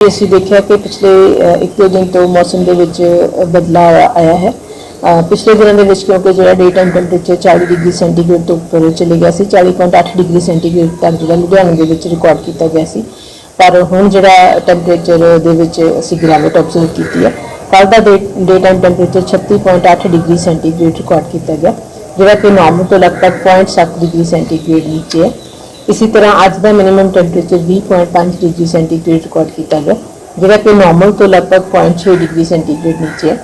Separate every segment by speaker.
Speaker 1: ਅਸੀਂ ਦੇਖਿਆ ਕਿ ਪਿਛਲੇ ਅ, ਇੱਕ ਦੋ ਦਿਨ ਤੋਂ ਮੌਸਮ ਦੇ ਵਿੱਚ ਬਦਲਾਅ ਆਇਆ ਹੈ। ਪਿਛਲੇ ਦਿਨਾਂ ਦੇ ਵਿੱਚ ਕਿਉਂਕਿ ਜਿਹੜਾ day time temperature 40 degree centigrade ਤੋਂ ਉੱਪਰ ਚਲੇ ਗਿਆ ਸੀ 40.8 ਡਿਗਰੀ ਸੈਂਟੀਗ੍ਰੇਡ ਤੱਕ ਜਿਹੜਾ ਲੁਧਿਆਣੇ ਦੇ ਵਿੱਚ ਰਿਕਾਰਡ ਕੀਤਾ ਗਿਆ ਸੀ। ਪਰ ਹੁਣ ਜਿਹੜਾ ਟੈਂਪਰੇਚਰ ਦੇ ਵਿੱਚ ਅਸੀਂ ਗਿਰਾਵਟ ਆਬਜ਼ਰਵ ਕੀਤੀ ਹੈ ਕੱਲ੍ਹ ਦਾ day time temperature 36.8 degree centigrade record ਕੀਤਾ ਗਿਆ ਜਿਹੜਾ ਕਿ ਨਾਰਮਲ ਤੋਂ ਲਗਭਗ 0.7 ਡਿਗਰੀ ਸੈਂਟੀਗ੍ਰੇਡ ਨੀਚੇ ਹੈ। ਇਸੇ ਤਰ੍ਹਾਂ ਅੱਜ ਦਾ minimum temperature 20.5 degree centigrade record ਕੀਤਾ ਗਿਆ ਜਿਹੜਾ ਕਿ ਨਾਰਮਲ ਤੋਂ ਲਗਭਗ 0.6 ਡਿਗਰੀ ਸੈਂਟੀਗ੍ਰੇਡ ਨੀਚੇ ਹੈ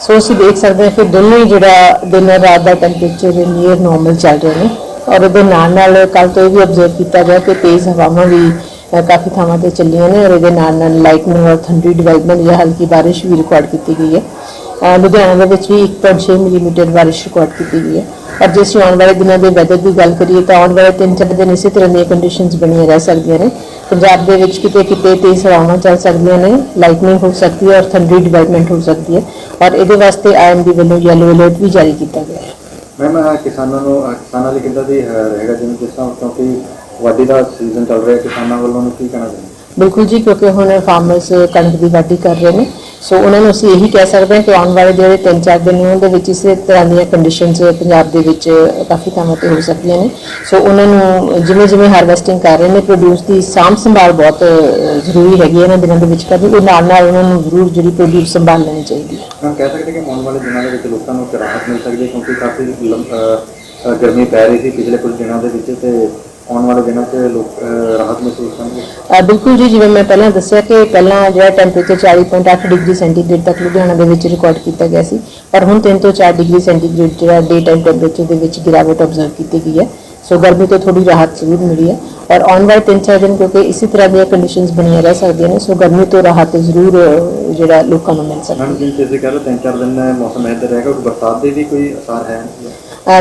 Speaker 1: ਸੋ ਅਸੀਂ ਦੇਖ ਸਕਦੇ ਹਾਂ ਕਿ ਦੋਨੋਂ ਹੀ ਜਿਹੜਾ ਦਿਨ ਔਰ ਰਾਤ ਦਾ ਟੈਂਪਰੇਚਰ ਨੀਅਰ ਨਾਰਮਲ ਚੱਲ ਰਹੇ ਨੇ ਔਰ ਉਹਦੇ ਨਾਲ ਨਾਲ ਕੱਲ ਤੋਂ ਇਹ ਵੀ ਅਬਜ਼ਰਵ ਕੀਤਾ ਗਿਆ ਕਿ ਤੇਜ਼ ਹਵਾਵਾਂ ਵੀ ਅ, ਕਾਫੀ ਥਾਵਾਂ ਤੇ ਚੱਲੀਆਂ ਨੇ ਔਰ ਇਹਦੇ ਨਾਲ ਨਾਲ ਲਾਈਟਨਿੰਗ ਔਰ ਥੰਡੀ ਡਿਵੈਲਪਮੈਂਟ ਜਾਂ ਹਲਕੀ ਬਾਰਿਸ਼ ਵੀ ਰਿਕਾਰਡ ਕੀਤੀ ਗਈ ਹੈ ਅ, ਲੁਧਿਆਣਾ ਦੇ ਵਿੱਚ ਵੀ 1.6 ਮਿਲੀਮੀਟਰ ਬਾਰਿਸ਼ ਰਿਕਾਰਡ ਕੀਤੀ ਗਈ ਹੈ। ਔਰ ਜੇ ਅਸੀਂ ਆਉਣ ਵਾਲੇ ਦਿਨਾਂ ਦੇ ਵੈਦਰ ਦੀ ਗੱਲ ਕਰੀਏ ਤਾਂ ਆਉਣ ਵਾਲੇ ਤਿੰਨ ਚਾਰ ਦਿਨ ਇਸੇ ਤਰ੍ਹਾਂ ਦੀਆਂ ਕੰਡੀਸ਼ਨਸ ਬਣੀਆਂ ਰਹਿ ਸਕਦੀਆਂ ਨੇ। ਪੰਜਾਬ ਦੇ ਵਿੱਚ ਕਿਤੇ ਕਿਤੇ ਤੇਜ਼ ਹਵਾਵਾਂ ਚੱਲ ਸਕਦੀਆਂ ਨੇ ਲਾਈਟਨਿੰਗ ਹੋ ਸਕਦੀ ਹੈ ਔਰ ਥੰਡੀ ਡਿਵੈਲਪਮੈਂਟ ਹੋ ਸਕਦੀ ਹੈ। ਔਰ ਇਹਦੇ ਵਾਸਤੇ ਆਈਐਮਡੀ ਵੱਲੋਂ ਯੈਲੋ ਅਲਰਟ ਵੀ ਜਾਰੀ ਕੀਤਾ ਗਿਆ ਹੈ।
Speaker 2: ਮੈਮ ਕਿਸਾਨਾਂ ਨੂੰ ਕਿਸਾਨਾਂ ਲਈ ਕਿੱਦਾਂ ਦੀ ਰਹੇਗਾ ਜਿਵੇਂ ਜਿਸ ਤਰ੍ਹਾਂ ਕਿਉਂਕਿ ਵਾਢੀ ਦਾ ਸੀਜ਼ਨ ਚੱਲ ਰਿਹਾ ਕਿਸਾਨਾਂ ਵੱਲੋਂ ਨੂੰ ਕੀ ਕਹਿਣਾ ਚਾਹੁੰਦੇ
Speaker 1: ਬਿਲਕੁਲ ਜੀ ਕਿਉਂਕਿ ਹੁਣ ਫਾਰਮਰਸ ਕਣਕ ਦੀ ਵਾਢੀ ਕਰ ਰਹੇ ਨੇ। ਸੋ ਉਹਨਾਂ ਨੂੰ ਅਸੀਂ ਇਹੀ ਕਹਿ ਸਕਦੇ ਹਾਂ ਕਿ ਆਉਣ ਵਾਲੇ ਜਿਹੜੇ 3-4 ਦਿਨ ਨੇ ਦੇ ਵਿੱਚ ਇਸੇ ਤਰ੍ਹਾਂ ਦੀਆਂ ਕੰਡੀਸ਼ਨਸ ਪੰਜਾਬ ਦੇ ਵਿੱਚ ਕਾਫੀ ਥਾਵਾਂ ਤੇ ਹੋ ਸਕਦੀਆਂ ਨੇ। ਸੋ ਉਹਨਾਂ ਨੂੰ ਜਿਵੇਂ ਜਿਵੇਂ ਹਾਰਵੈਸਟਿੰਗ ਕਰ ਰਹੇ ਨੇ ਪ੍ਰੋਡਿਊਸ ਦੀ ਸਾਂਭ ਸੰਭਾਲ ਬਹੁਤ ਜ਼ਰੂਰੀ ਹੈਗੀ ਇਹਨਾਂ ਦਿਨਾਂ ਦੇ ਵਿੱਚ ਕਰਨੀ ਉਹ ਨਾਲ ਨਾਲ ਉਹਨਾਂ ਨੂੰ ਜ਼ਰੂਰ ਜਿਹੜੀ ਪ੍ਰੋਡਿਊਸ ਸੰਭਾਲ ਲੈਣੀ ਚਾਹੀਦੀ ਹੈ।
Speaker 2: ਹਾਂ ਕਹਿ ਸਕਦੇ ਕਿ ਆਉਣ ਵਾਲੇ ਦਿਨਾਂ ਦੇ ਵਿੱਚ ਲੋਕਾਂ ਨੂੰ ਰਾਹਤ ਮਿਲ ਸਕਦੀ ਹੈ, ਕਿਉਂਕਿ ਕਾਫੀ ਗਰਮੀ ਪੈ ਰਹੀ ਸੀ ਪਿਛਲੇ ਕੁਝ ਦਿਨਾਂ ਦੇ ਵਿੱਚ ਤੇ ਆਉਣ ਵਾਲੇ ਦਿਨਾਂ 'ਚ ਲੋਕ ਅਹ, ਰਾਹਤ ਮਹਿਸੂਸ ਕਰਨਗੇ?
Speaker 1: ਅ, ਬਿਲਕੁਲ ਜੀ ਜਿਵੇਂ ਮੈਂ ਪਹਿਲਾਂ ਦੱਸਿਆ ਕਿ ਪਹਿਲਾਂ ਜਿਹੜਾ ਟੈਂਪਰੇਚਰ 40.8 ਡਿਗਰੀ ਸੈਂਟੀਗ੍ਰੇਡ ਤੱਕ ਲੁਧਿਆਣਾ ਦੇ ਵਿੱਚ ਰਿਕਾਰਡ ਕੀਤਾ ਗਿਆ ਸੀ ਪਰ ਹੁਣ 3 ਤੋਂ 4 ਡਿਗਰੀ ਸੈਂਟੀਗ੍ਰੇਡ ਜਿਹੜਾ ਡੇ ਟਾਈਮ ਟੈਂਪਰੇਚਰ ਦੇ ਵਿੱਚ ਗਿਰਾਵਟ ਆਬਜ਼ਰਵ ਕੀਤੀ ਗਈ ਹੈ। ਸੋ ਗਰਮੀ ਤੋਂ ਥੋੜੀ ਰਾਹਤ ਜ਼ਰੂਰ ਮਿਲੀ ਹੈ ਔਰ ਆਉਣ ਵਾਲੇ 3-4 ਦਿਨ ਕਿਉਂਕਿ ਇਸੇ ਤਰ੍ਹਾਂ ਦੀਆਂ ਕੰਡੀਸ਼ਨਸ ਬਣੀਆਂ ਰਹਿ ਸਕਦੀਆਂ ਨੇ ਸੋ ਗਰਮੀ ਤੋਂ ਰਾਹਤ ਜ਼ਰੂਰ ਅ, ਜਿਹੜਾ ਲੋਕਾਂ ਨੂੰ ਮਿਲ ਸਕਦੀ ਹੈ।
Speaker 2: ਮੈਮ ਜਿਵੇਂ ਤੁਸੀਂ ਕਹਿ ਰਹੇ ਤਿੰਨ ਚਾਰ ਦਿਨ ਮੌਸਮ ਇੱਧਰ ਰਹੇਗਾ ਕੋਈ ਬਰਸਾਤ ਦੇ ਵੀ ਕੋਈ ਅਸਰ ਹੈ?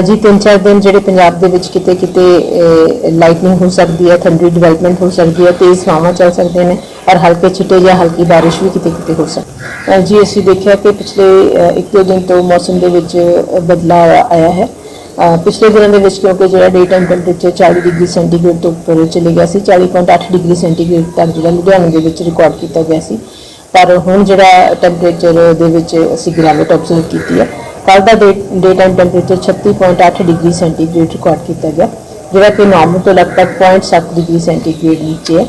Speaker 1: ਜੀ ਤਿੰਨ ਚਾਰ ਦਿਨ ਜਿਹੜੇ ਪੰਜਾਬ ਦੇ ਵਿੱਚ ਕਿਤੇ ਕਿਤੇ ਲਾਈਟਨਿੰਗ ਹੋ ਸਕਦੀ ਹੈ ਥੰਡੀ ਡਿਵੈਲਪਮੈਂਟ ਹੋ ਸਕਦੀ ਹੈ ਤੇਜ਼ ਹਵਾਵਾਂ ਚੱਲ ਸਕਦੇ ਨੇ ਔਰ ਹਲਕੇ ਛਿੱਟੇ ਜਾਂ ਹਲਕੀ ਬਾਰਿਸ਼ ਵੀ ਕਿਤੇ ਕਿਤੇ ਹੋ ਸਕਦੀ ਜੀ ਅਸੀਂ ਦੇਖਿਆ ਕਿ ਪਿਛਲੇ ਅ, ਇੱਕ ਦੋ ਦਿਨ ਤੋਂ ਮੌਸਮ ਦੇ ਵਿੱਚ ਬਦਲਾਅ ਆਇਆ ਹੈ। ਪਿਛਲੇ ਦਿਨਾਂ ਦੇ ਵਿੱਚ ਕਿਉਂਕਿ ਜਿਹੜਾ day time temperature 40 degree centigrade ਤੋਂ ਉੱਪਰ ਚਲੇ ਗਿਆ ਸੀ 40.8 ਡਿਗਰੀ ਸੈਂਟੀਗ੍ਰੇਡ ਤੱਕ ਜਿਹੜਾ ਲੁਧਿਆਣੇ ਦੇ ਵਿੱਚ ਰਿਕਾਰਡ ਕੀਤਾ ਗਿਆ ਸੀ। ਪਰ ਹੁਣ ਜਿਹੜਾ ਟੈਂਪਰੇਚਰ ਦੇ ਵਿੱਚ ਅਸੀਂ ਗਿਰਾਵਟ ਆਬਜ਼ਰਵ ਕੀਤੀ ਹੈ ਕੱਲ੍ਹ ਦਾ day time temperature 36.8 degree centigrade record ਕੀਤਾ ਗਿਆ, ਜਿਹੜਾ ਕਿ ਨਾਰਮਲ ਤੋਂ ਲਗਭਗ 0.7 ਡਿਗਰੀ ਸੈਂਟੀਗ੍ਰੇਡ ਨੀਚੇ ਹੈ।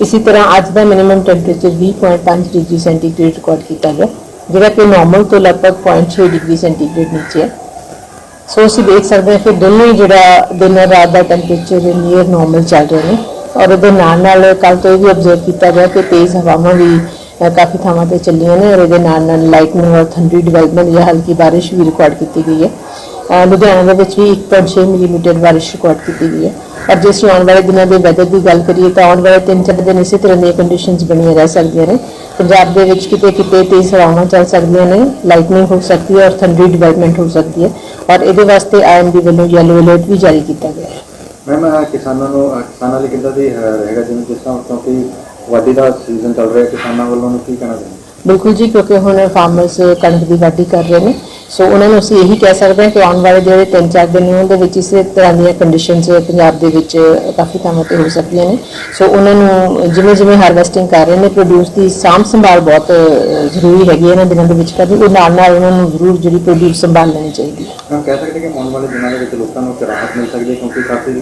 Speaker 1: ਇਸੇ ਤਰ੍ਹਾਂ ਅੱਜ ਦਾ minimum temperature 20.5 degree centigrade record ਕੀਤਾ ਗਿਆ, ਜਿਹੜਾ ਕਿ ਨਾਰਮਲ ਤੋਂ ਲਗਭਗ 0.6 ਡਿਗਰੀ ਸੈਂਟੀਗ੍ਰੇਡ ਨੀਚੇ ਹੈ। ਸੋ ਅਸੀਂ ਦੇਖ ਸਕਦੇ ਹਾਂ ਕਿ ਦੋਨੋਂ ਹੀ ਜਿਹੜਾ ਦਿਨ ਔਰ ਰਾਤ ਦਾ ਟੈਂਪਰੇਚਰ ਨੀਅਰ ਨਾਰਮਲ ਚੱਲ ਰਹੇ ਨੇ। ਔਰ ਉਹਦੇ ਨਾਲ ਨਾਲ ਕੱਲ ਤੋਂ ਇਹ ਵੀ ਅਬਜ਼ਰਵ ਕੀਤਾ ਗਿਆ ਕਿ ਤੇਜ਼ ਹਵਾਵਾਂ ਵੀ ਕਾਫੀ ਥਾਵਾਂ ਤੇ ਚੱਲੀਆਂ ਨੇ ਔਰ ਇਹਦੇ ਨਾਲ ਨਾਲ ਲਾਈਟਨਿੰਗ ਔਰ ਥੰਡੀ ਡਿਵੈਲਪਮੈਂਟ ਜਾਂ ਹਲਕੀ ਬਾਰਿਸ਼ ਵੀ ਰਿਕਾਰਡ ਕੀਤੀ ਗਈ ਹੈ। ਲੁਧਿਆਣਾ ਦੇ ਵਿੱਚ ਵੀ 1.6 ਮਿਲੀਮੀਟਰ ਬਾਰਿਸ਼ ਰਿਕਾਰਡ ਕੀਤੀ ਗਈ ਹੈ। ਔਰ ਜੇ ਅਸੀਂ ਆਉਣ ਵਾਲੇ ਦਿਨਾਂ ਦੇ ਵੈਦਰ ਦੀ ਗੱਲ ਕਰੀਏ ਤਾਂ ਆਉਣ ਵਾਲੇ ਤਿੰਨ ਚਾਰ ਦਿਨ ਇਸੇ ਤਰ੍ਹਾਂ ਦੀਆਂ ਕੰਡੀਸ਼ਨਸ ਬਣੀਆਂ ਰਹਿ ਸਕਦੀਆਂ ਨੇ। ਪੰਜਾਬ ਦੇ ਵਿੱਚ ਕਿਤੇ ਕਿਤੇ ਤੇਜ਼ ਹਵਾਵਾਂ ਚੱਲ ਸਕਦੀਆਂ ਨੇ ਲਾਈਟਨਿੰਗ ਹੋ ਸਕਦੀ ਹੈ ਔਰ ਥੰਡੀ ਡਿਵੈਲਪਮੈਂਟ ਹੋ ਸਕਦੀ ਹੈ ਔਰ ਇਹਦੇ ਵਾਸਤੇ ਆਈਐਮਡੀ ਵੱਲੋਂ ਯੈਲੋ ਅਲਰਟ ਵੀ ਜਾਰੀ ਕੀਤਾ ਗਿਆ ਹੈ।
Speaker 2: ਮੈਮ ਕਿਸਾਨਾਂ ਨੂੰ, ਕਿਸਾਨਾਂ ਲਈ ਕਿੱਦਾਂ ਦੀ ਰਹੇਗਾ ਜਿਵੇਂ ਜਿਸ ਤਰ੍ਹਾਂ ਕਿਉਂਕਿ ਵਾਢੀ ਦਾ ਸੀਜ਼ਨ ਚੱਲ ਰਿਹਾ ਕਿਸਾਨਾਂ ਵੱਲੋਂ ਨੂੰ ਕੀ ਕਹਿਣਾ ਚਾਹੁੰਦੇ
Speaker 1: ਬਿਲਕੁਲ ਜੀ ਕਿਉਂਕਿ ਹੁਣ ਫਾਰਮਰਸ ਕਣਕ ਦੀ ਵਾਢੀ ਕਰ ਰਹੇ ਨੇ। ਸੋ ਉਹਨਾਂ ਨੂੰ ਅਸੀਂ ਇਹੀ ਕਹਿ ਸਕਦੇ ਹਾਂ ਕਿ ਆਉਣ ਵਾਲੇ ਜਿਹੜੇ 3-4 ਦਿਨ ਨੇ ਉਹਦੇ ਵਿੱਚ ਇਸੇ ਤਰ੍ਹਾਂ ਦੀਆਂ ਕੰਡੀਸ਼ਨਸ ਪੰਜਾਬ ਦੇ ਵਿੱਚ ਕਾਫੀ ਥਾਵਾਂ ਤੇ ਹੋ ਸਕਦੀਆਂ ਨੇ। ਸੋ ਉਹਨਾਂ ਨੂੰ ਜਿਵੇਂ ਜਿਵੇਂ ਹਾਰਵੈਸਟਿੰਗ ਕਰ ਰਹੇ ਨੇ ਪ੍ਰੋਡਿਊਸ ਦੀ ਸਾਂਭ ਸੰਭਾਲ ਬਹੁਤ ਜ਼ਰੂਰੀ ਹੈਗੀ ਹੈ ਇਹਨਾਂ ਦਿਨਾਂ ਦੇ ਵਿੱਚ ਕਰਨੀ ਉਹ ਨਾਲ ਨਾਲ ਉਹਨਾਂ ਨੂੰ ਜ਼ਰੂਰ ਜਿਹੜੀ ਪ੍ਰੋਡਿਊਸ ਸੰਭਾਲ ਲੈਣੀ ਚਾਹੀਦੀ ਹੈ।
Speaker 2: ਹਾਂ ਕਹਿ ਸਕਦੇ ਕਿ ਆਉਣ ਵਾਲੇ ਦਿਨਾਂ ਦੇ ਵਿੱਚ ਲੋਕਾਂ ਨੂੰ ਰਾਹਤ ਮਿਲ ਸਕਦੀ ਹੈ ਕਿਉਂਕਿ ਕਾਫੀ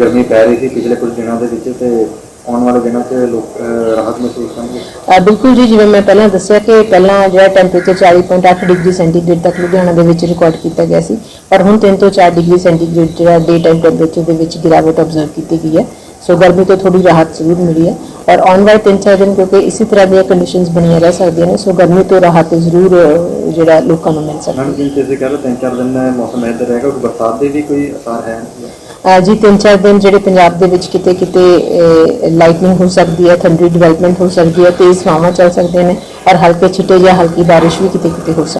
Speaker 2: ਗਰਮੀ ਪੈ ਰਹੀ ਸੀ ਪਿਛਲੇ ਕੁਝ ਦਿਨਾਂ ਦੇ ਵਿੱਚ ਤੇ ਆਉਣ ਵਾਲੇ ਦਿਨਾਂ 'ਚ ਲੋਕ ਅਹ, ਰਾਹਤ ਮਹਿਸੂਸ ਕਰਨਗੇ?
Speaker 1: ਅ, ਬਿਲਕੁਲ ਜੀ ਜਿਵੇਂ ਮੈਂ ਪਹਿਲਾਂ ਦੱਸਿਆ ਕਿ ਪਹਿਲਾਂ ਜਿਹੜਾ ਟੈਂਪਰੇਚਰ 40.8 ਡਿਗਰੀ ਸੈਂਟੀਗ੍ਰੇਡ ਤੱਕ ਲੁਧਿਆਣਾ ਦੇ ਵਿੱਚ ਰਿਕਾਰਡ ਕੀਤਾ ਗਿਆ ਸੀ ਪਰ ਹੁਣ 3 ਤੋਂ 4 ਡਿਗਰੀ ਸੈਂਟੀਗ੍ਰੇਡ ਜਿਹੜਾ ਡੇ ਟਾਈਮ ਟੈਂਪਰੇਚਰ ਦੇ ਵਿੱਚ ਗਿਰਾਵਟ ਆਬਜ਼ਰਵ ਕੀਤੀ ਗਈ ਹੈ। ਸੋ ਗਰਮੀ ਤੋਂ ਥੋੜੀ ਰਾਹਤ ਜ਼ਰੂਰ ਮਿਲੀ ਹੈ ਔਰ ਆਉਣ ਵਾਲੇ 3-4 ਦਿਨ ਕਿਉਂਕਿ ਇਸੇ ਤਰ੍ਹਾਂ ਦੀਆਂ ਕੰਡੀਸ਼ਨਸ ਬਣੀਆਂ ਰਹਿ ਸਕਦੀਆਂ ਨੇ ਸੋ ਗਰਮੀ ਤੋਂ ਰਾਹਤ ਜ਼ਰੂਰ ਅ, ਜਿਹੜਾ ਲੋਕਾਂ ਨੂੰ ਮਿਲ ਸਕਦੀ ਹੈ।
Speaker 2: ਮੈਮ ਜਿਵੇਂ ਤੁਸੀਂ ਕਹਿ ਰਹੇ ਹੋ ਤਿੰਨ ਚਾਰ ਦਿਨ ਮੌਸਮ ਇੱਧਰ ਰਹੇਗਾ ਕੋਈ ਬਰਸਾਤ ਦੇ ਵੀ ਕੋਈ ਅਸਰ ਹੈ?
Speaker 1: ਜੀ, ਤਿੰਨ ਚਾਰ ਦਿਨ ਜਿਹੜੇ ਪੰਜਾਬ ਦੇ ਵਿੱਚ ਕਿਤੇ ਕਿਤੇ ਲਾਈਟਨਿੰਗ ਹੋ ਸਕਦੀ ਹੈ ਥੰਡੀ ਡਿਵੈਲਪਮੈਂਟ ਹੋ ਸਕਦੀ ਹੈ, ਤੇਜ਼ ਹਵਾਵਾਂ ਚੱਲ ਸਕਦੇ ਨੇ ਔਰ ਹਲਕੇ ਛਿੱਟੇ ਜਾਂ ਹਲਕੀ ਬਾਰਿਸ਼ ਵੀ ਕਿਤੇ ਕਿਤੇ ਹੋ ਸਕਦੀ ਹੈ।